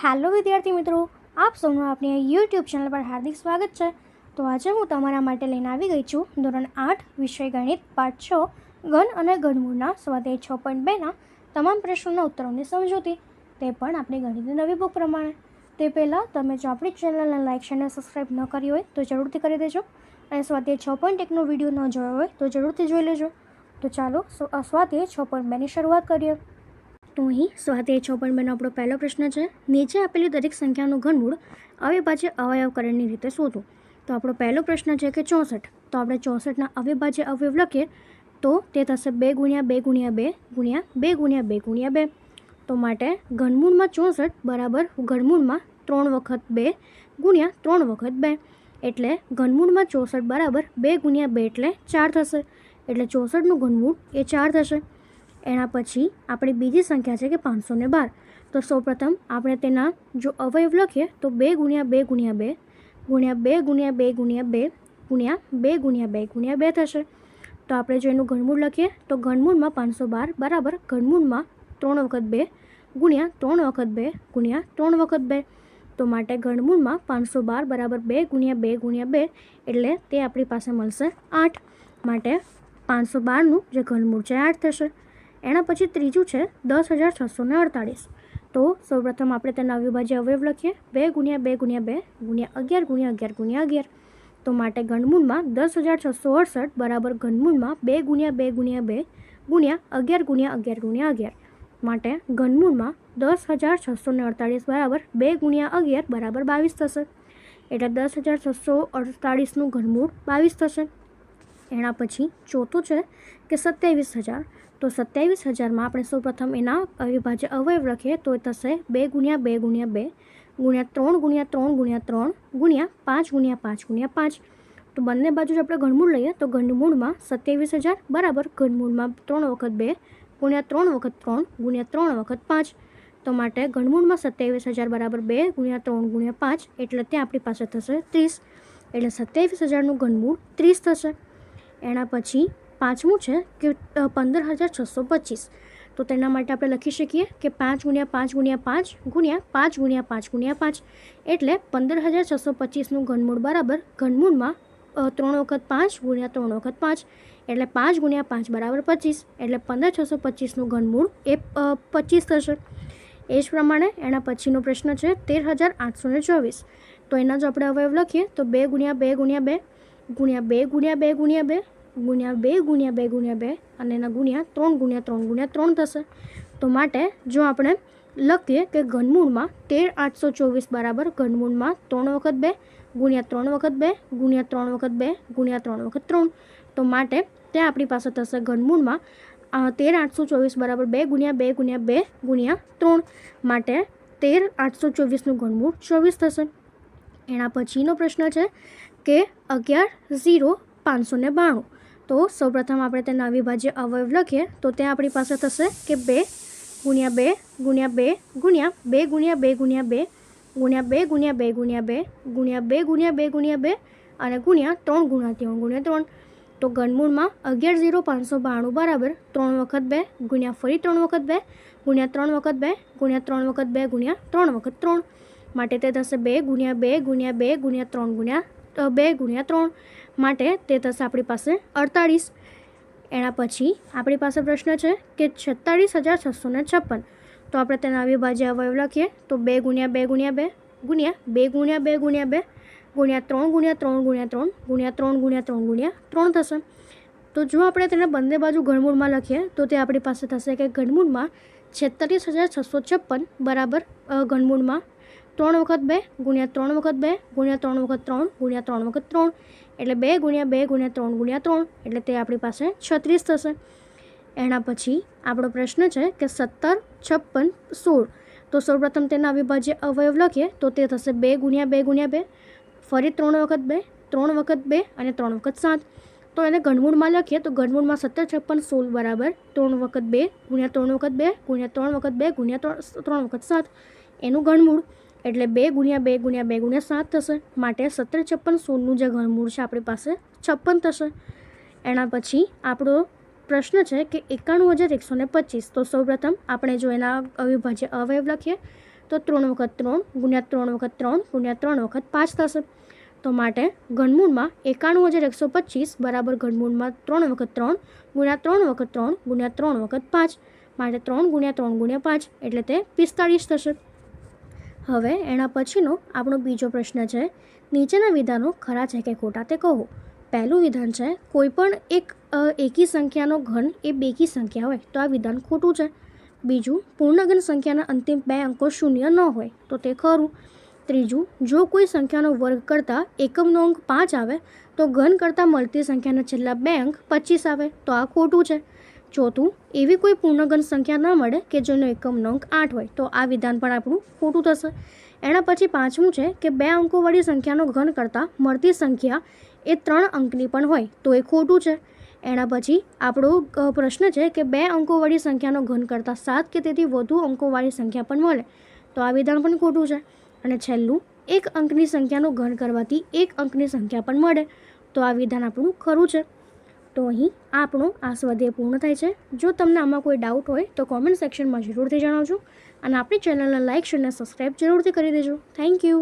Hello વિદ્યાર્થી મિત્રો, આપ સૌનું આપણી યુટ્યુબ ચેનલ પર હાર્દિક સ્વાગત છે. તો આજે હું તમારા માટે લઈને આવી ગઈ છું ધોરણ આઠ, વિષય ગણિત, પાઠ છ, ઘન અને ઘનમૂળના સ્વાધ્યાય છ પોઈન્ટ બેના તમામ પ્રશ્નોના ઉત્તરોની સમજૂતી. તે પણ આપણી ગણિતની નવી બુક પ્રમાણે. તે પહેલાં તમે જો આપણી ચેનલને લાઇક શેર અને સબસ્ક્રાઈબ ન કરી હોય તો જરૂરથી કરી દેજો. અને સ્વાધ્યાય છ પોઈન્ટ એકનો વીડિયો ન જોયો હોય તો જરૂરથી જોઈ લેજો. તો ચાલો સ્વાધ્યાય છ પોઈન્ટ બેની શરૂઆત કરીએ. તો અહીં સ્વાધ્યાય છ પોઈન્ટ બેનો આપણો પહેલો પ્રશ્ન છે. નીચે આપેલી દરેક સંખ્યાનું ઘનમૂળ અવિભાજ્ય અવયવકરણની રીતે શોધો. તો આપણો પહેલો પ્રશ્ન છે કે ચોસઠ. તો આપણે ચોસઠના અવિભાજ્ય અવયવ લખીએ તો તે થશે બે ગુણ્યા બે ગુણ્યા બે ગુણ્યા બે ગુણ્યા બે ગુણ્યા બે. તો માટે ઘનમૂળમાં ચોસઠ બરાબર ઘનમૂળમાં ત્રણ વખત બે ગુણ્યા ત્રણ વખત બે. એટલે ઘનમૂળમાં ચોસઠ બરાબર બે ગુણ્યા બે એટલે ચાર થશે. એટલે ચોસઠનું ઘનમૂળ એ ચાર થશે. એના પછી આપણી બીજી સંખ્યા છે કે પાંચસો ને બાર તો સૌપ્રથમ આપણે તેના જો અવયવ લખીએ તો બે ગુણ્યા બે ગુણ્યા બે ગુણ્યા બે ગુણ્યા બે ગુણ્યા બે ગુણ્યા બે ગુણ્યા બે ગુણ્યા બે થશે તો આપણે જો એનું ઘનમૂળ લખીએ તો ઘનમૂળમાં પાંચસો બાર બરાબર ઘનમૂળમાં ત્રણ વખત બે ગુણ્યા ત્રણ વખત બે ગુણ્યા ત્રણ વખત બે તો માટે ઘનમૂળમાં પાંચસો બાર બરાબર બે ગુણ્યા બે ગુણ્યા બે એટલે તે આપણી પાસે મળશે આઠ માટે પાંચસો બારનું જે ઘનમૂળ છે આઠ થશે એના પછી ત્રીજું છે દસ હજાર છસો ને અડતાળીસ. તો સૌપ્રથમ આપણે તેના અવિભાજ્ય અવયવ લખીએ. બે ગુણ્યા બે ગુણ્યા બે ગુણ્યા અગિયાર ગુણ્યા અગિયાર ગુણ્યા અગિયાર. તો માટે ઘનમૂળમાં દસ હજાર છસો અડસઠ બરાબર ઘનમૂળમાં બે ગુણ્યા બે ગુણ્યા બે ગુણ્યા અગિયાર ગુણ્યા અગિયાર ગુણ્યા અગિયાર. માટે ઘનમૂળમાં દસ હજાર છસો ને અડતાળીસ બરાબર બે ગુણ્યા અગિયાર બરાબર બાવીસ થશે. એટલે દસ હજાર છસો અડતાળીસનું ઘનમૂળ બાવીસ થશે. એના પછી ચોથું છે કે સત્યાવીસ હજાર તો સત્યાવીસ હજારમાં આપણે સૌપ્રથમ એના અવિભાજ્ય અવયવ લખીએ, તો એ થશે બે ગુણ્યા બે ગુણ્યા બે ગુણ્યા ત્રણ ગુણ્યા ત્રણ ગુણ્યા ત્રણ ગુણ્યા પાંચ ગુણ્યા પાંચ ગુણ્યા પાંચ. તો બંને બાજુ જો આપણે ઘનમૂળ લઈએ, તો ઘનમૂળમાં સત્યાવીસ હજાર બરાબર ઘનમૂળમાં ત્રણ વખત બે ગુણ્યા ત્રણ વખત ત્રણ ગુણ્યા ત્રણ વખત પાંચ. તો માટે ઘનમૂળમાં સત્યાવીસ હજાર બરાબર બે ગુણ્યા ત્રણ ગુણ્યા પાંચ, એટલે ત્યાં આપણી પાસે થશે ત્રીસ. એટલે સત્યાવીસ હજારનું ઘનમૂળ ત્રીસ થશે. એના પછી પાંચમું છે કે પંદર હજાર છસો પચીસ. તો તેના માટે આપણે લખી શકીએ કે પાંચ ગુણ્યા પાંચ ગુણ્યા પાંચ ગુણ્યા પાંચ ગુણ્યા પાંચ ગુણ્યા પાંચ. એટલે પંદર હજાર છસો પચીસનું ઘનમૂળ બરાબર ઘનમૂળમાં ત્રણ વખત પાંચ ગુણ્યા ત્રણ વખત પાંચ. એટલે પાંચ ગુણ્યા પાંચ બરાબર પચીસ. એટલે પંદર છસો પચીસનું ઘનમૂળ એ પચીસ થશે. એ જ પ્રમાણે એના પછીનો પ્રશ્ન છે તેર હજાર આઠસો ને ચોવીસ. તો એના જો આપણે અવયવ લખીએ તો બે ગુણ્યા બે ગુણ્યા બે ગુણ્યા બે ગુણ્યા બે ગુણ્યા બે. ગુણ્યા બે ગુણ્યા બે ગુણ્યા બે અને એના ગુણ્યા ત્રણ ગુણ્યા ત્રણ ગુણ્યા ત્રણ થશે. તો માટે જો આપણે લખીએ કે ઘનમૂળમાં તેર આઠસો ચોવીસ બરાબર ઘનમૂળમાં ત્રણ વખત બે ગુણ્યા ત્રણ વખત બે ગુણ્યા ત્રણ વખત બે ગુણ્યા ત્રણ વખત ત્રણ. તો માટે ત્યાં આપણી પાસે થશે ઘનમૂળમાં તેર આઠસો ચોવીસ બરાબર બે ગુણ્યા બે ગુણ્યા બે ગુણ્યા ત્રણ. માટે તેર આઠસો ચોવીસનું ઘનમૂળ ચોવીસ થશે. એના પછીનો પ્રશ્ન છે કે અગિયાર ઝીરો પાંચસો ને બાણું. તો સૌપ્રથમ આપણે તેના અવિભાજ્ય અવયવ લખીએ તો ત્યાં આપણી પાસે થશે કે બે ગુણ્યા બે ગુણ્યા બે ગુણ્યા બે ગુણ્યા બે ગુણ્યા બે ગુણ્યા બે ગુણ્યા બે ગુણ્યા બે ગુણ્યા બે ગુણ્યા બે ગુણ્યા બે અને ગુણ્યા ત્રણ ગુણ્યા ત્રણ ગુણ્યા ત્રણ તો ઘનમૂળમાં અગિયાર ઝીરો પાંચસો બાણું બરાબર ત્રણ વખત બે ગુણ્યા ફરી ત્રણ વખત બે ગુણ્યા ત્રણ વખત બે ગુણ્યા ત્રણ વખત બે ગુણ્યા ત્રણ વખત ત્રણ માટે તે થશે બે ગુણ્યા બે ગુણ્યા બે ગુણ્યા ત્રણ ગુણ્યા બે ગુણ્યા ત્રણ માટે તે થશે આપણી પાસે અડતાળીસ. એના પછી આપણી પાસે પ્રશ્ન છે કે છેતાળીસ હજાર છસો ને છપ્પન. તો આપણે તેના અવિભાજ્ય અવયવ લખીએ. તો બે ગુણ્યા બે ગુણ્યા બે ગુણ્યા બે ગુણ્યા બે ગુણ્યા બે ગુણ્યા ત્રણ ગુણ્યા ત્રણ ગુણ્યા ત્રણ ગુણ્યા ત્રણ ગુણ્યા ત્રણ ગુણ્યા ત્રણ થશે. તો જો આપણે તેને બંને બાજુ ઘનમૂળમાં લખીએ, તો તે આપણી પાસે થશે કે ઘનમૂળમાં છેતાલીસ હજાર છસો છપ્પન બરાબર ઘનમૂળમાં ત્રણ વખત બે ગુણ્યા ત્રણ વખત બે ગુણ્યા ત્રણ વખત ત્રણ ગુણ્યા ત્રણ વખત ત્રણ એટલે બે ગુણ્યા બે ગુણ્યા ત્રણ ગુણ્યા ત્રણ એટલે તે આપણી પાસે છત્રીસ થશે એના પછી આપણો પ્રશ્ન છે કે સત્તર છપ્પન સોળ તો સૌપ્રથમ તેના અવિભાજ્ય અવયવ લખીએ તો તે થશે બે ગુણ્યા બે ગુણ્યા બે ફરી ત્રણ વખત બે ત્રણ વખત બે અને ત્રણ વખત સાત તો એને ઘનમૂળમાં લખીએ તો ઘનમૂળમાં સત્તર છપ્પન સોળ બરાબર ત્રણ વખત બે ગુણ્યા ત્રણ વખત બે ગુણ્યા ત્રણ વખત બે ગુણ્યા ત્રણ ત્રણ વખત સાત એનું ઘનમૂળ એટલે બે ગુણ્યા બે ગુણ્યા બે ગુણ્યા સાત થશે. માટે સત્તર છપ્પન સોળનું જે ઘનમૂળ છે આપણી પાસે છપ્પન થશે. એના પછી આપણો પ્રશ્ન છે કે એકાણું હજાર એકસો ને પચીસ. તો સૌપ્રથમ આપણે જો એના અવિભાજ્ય અવયવ લખીએ, તો ત્રણ વખત ત્રણ ગુણ્યા ત્રણ વખત ત્રણ ગુણ્યા ત્રણ વખત પાંચ થશે. તો માટે ઘનમૂળમાં એકાણું હજાર એકસો પચીસ બરાબર ઘનમૂળમાં ત્રણ વખત ત્રણ ગુણ્યા ત્રણ વખત ત્રણ ગુણ્યા ત્રણ વખત પાંચ. માટે ત્રણ ગુણ્યા ત્રણ ગુણ્યા પાંચ એટલે તે પિસ્તાળીસ થશે. હવે એના પછીનો આપણો બીજો પ્રશ્ન છે. નીચેના વિધાનો ખરા છે કે ખોટા તે કહો. પહેલું વિધાન છે, કોઈ પણ એક એકી સંખ્યાનો ઘન એ બેકી સંખ્યા હોય, તો આ વિધાન ખોટું છે. બીજું, પૂર્ણઘન સંખ્યાના અંતિમ બે અંકો શૂન્ય ન હોય, તો તે ખરું. ત્રીજું, જો કોઈ સંખ્યાનો વર્ગ કરતાં એકમનો અંક પાંચ આવે, તો ઘન કરતાં મળતી સંખ્યાના છેલ્લા બે અંક પચીસ આવે, તો આ ખોટું છે. ચોથું એવી કોઈ પૂર્ણગણ સંખ્યા ન મળે કે જેનો એકમ અંક આઠ હોય, તો આ વિધાન પણ આપણું ખોટું થશે. એના પછી પાંચમું છે કે બે અંકોવાળી સંખ્યાનો ઘન કરતાં મળતી સંખ્યા એ ત્રણ અંકની પણ હોય, તો એ ખોટું છે. એના પછી આપણો પ્રશ્ન છે કે બે અંકોવાળી સંખ્યાનો ઘન કરતાં સાત કે તેથી વધુ અંકોવાળી સંખ્યા પણ મળે, તો આ વિધાન પણ ખોટું છે. અને છેલ્લું, એક અંકની સંખ્યાનો ઘન કરવાથી એક અંકની સંખ્યા પણ મળે, તો આ વિધાન આપણું ખરું છે. તો અહીં આપણો આ સ્વાધ્યાય પૂર્ણ થાય છે. જો તમને આમાં કોઈ ડાઉટ હોય તો કોમેન્ટ સેક્શનમાં જરૂરથી જણાવજો. અને આપણી ચેનલને લાઇક શેર અને સબસ્ક્રાઈબ જરૂરથી કરી દેજો. Thank you